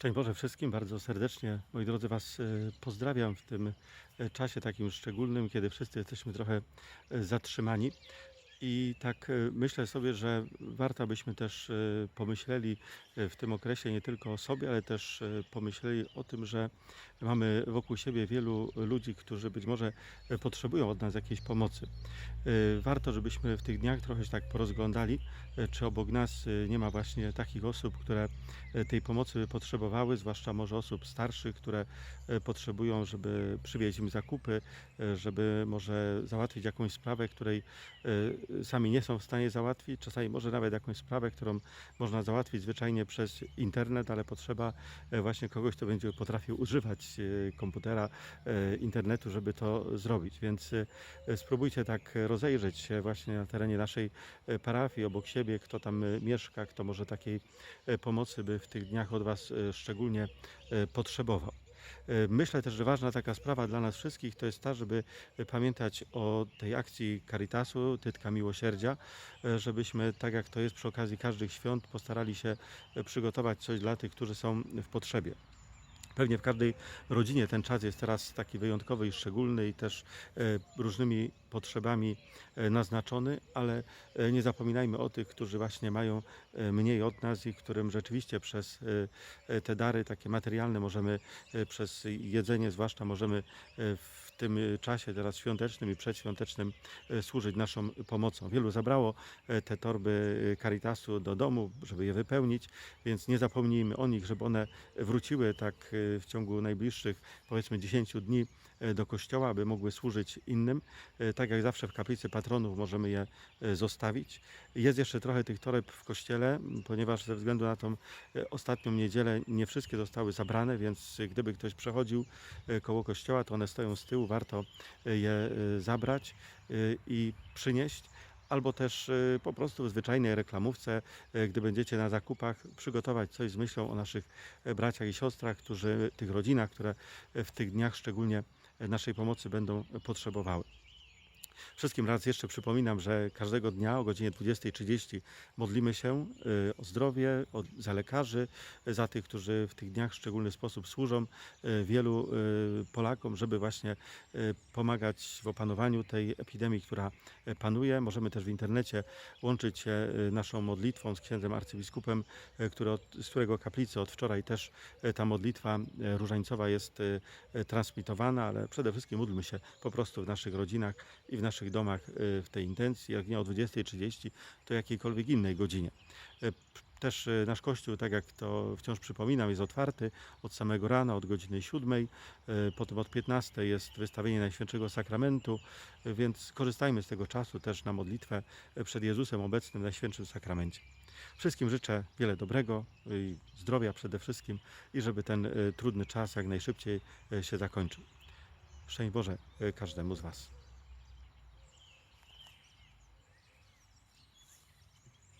Szczęść Boże wszystkim, bardzo serdecznie, moi drodzy, Was e, pozdrawiam w tym e, czasie takim szczególnym, kiedy wszyscy jesteśmy trochę e, zatrzymani. I tak e, myślę sobie, że warto byśmy też e, pomyśleli e, w tym okresie nie tylko o sobie, ale też pomyśleli o tym, że mamy wokół siebie wielu ludzi, którzy być może potrzebują od nas jakiejś pomocy. Warto, żebyśmy w tych dniach trochę się tak porozglądali, czy obok nas nie ma właśnie takich osób, które tej pomocy by potrzebowały, zwłaszcza może osób starszych, które potrzebują, żeby przywieźć im zakupy, żeby może załatwić jakąś sprawę, której sami nie są w stanie załatwić, czasami może nawet jakąś sprawę, którą można załatwić zwyczajnie przez internet, ale potrzeba e, właśnie kogoś, kto będzie potrafił używać e, komputera, e, internetu, żeby to zrobić. Więc spróbujcie tak rozejrzeć się właśnie na terenie naszej parafii, obok siebie, kto tam mieszka, kto może takiej pomocy by w tych dniach od Was szczególnie potrzebował. E, Myślę też, że ważna taka sprawa dla nas wszystkich to jest ta, żeby pamiętać o tej akcji Caritasu, Tytka Miłosierdzia, e, żebyśmy, tak jak to jest przy okazji każdych świąt, postarali się e, przygotować coś dla tych, którzy są w potrzebie. Pewnie w każdej rodzinie ten czas jest teraz taki wyjątkowy i szczególny i też e, różnymi potrzebami e, naznaczony, ale e, nie zapominajmy o tych, którzy właśnie mają mniej od nas i którym rzeczywiście przez te dary takie materialne możemy, przez jedzenie zwłaszcza możemy w tym e, czasie teraz świątecznym i przedświątecznym e, służyć naszą pomocą. Wielu zabrało e, te torby e, Caritasu do domu, żeby je wypełnić, więc nie zapomnijmy o nich, żeby one wróciły tak w ciągu najbliższych powiedzmy 10 dni do kościoła, aby mogły służyć innym. E, Tak jak zawsze w kaplicy patronów możemy je e, zostawić. Jest jeszcze trochę tych toreb w kościele, ponieważ ze względu na tą e, ostatnią niedzielę nie wszystkie zostały zabrane, więc e, gdyby ktoś przechodził e, koło kościoła, to one stoją z tyłu, warto e, je e, zabrać e, i przynieść albo też e, po prostu w zwyczajnej reklamówce, e, gdy będziecie na zakupach, przygotować coś z myślą o naszych e, braciach i siostrach, którzy, tych rodzinach, które e, w tych dniach szczególnie e, naszej pomocy będą potrzebowały. Wszystkim raz jeszcze przypominam, że każdego dnia o godzinie 20.30 modlimy się y, o zdrowie, o, za lekarzy, y, za tych, którzy w tych dniach w szczególny sposób służą y, wielu Polakom, żeby właśnie pomagać w opanowaniu tej epidemii, która panuje. Możemy też w internecie łączyć się naszą modlitwą z księdzem arcybiskupem, który od, z którego kaplicy od wczoraj też ta modlitwa różańcowa jest transmitowana, ale przede wszystkim módlmy się po prostu w naszych rodzinach i w naszych domach y, w tej intencji, jak nie o 20.30, to jakiejkolwiek innej godzinie. Y, Też y, nasz kościół, tak jak to wciąż przypominam, jest otwarty od samego rana, od godziny 7. y, Potem od 15 jest wystawienie Najświętszego Sakramentu, więc korzystajmy z tego czasu też na modlitwę przed Jezusem obecnym w Najświętszym Sakramencie. Wszystkim życzę wiele dobrego zdrowia przede wszystkim i żeby ten trudny czas jak najszybciej się zakończył. Szczęść Boże każdemu z Was.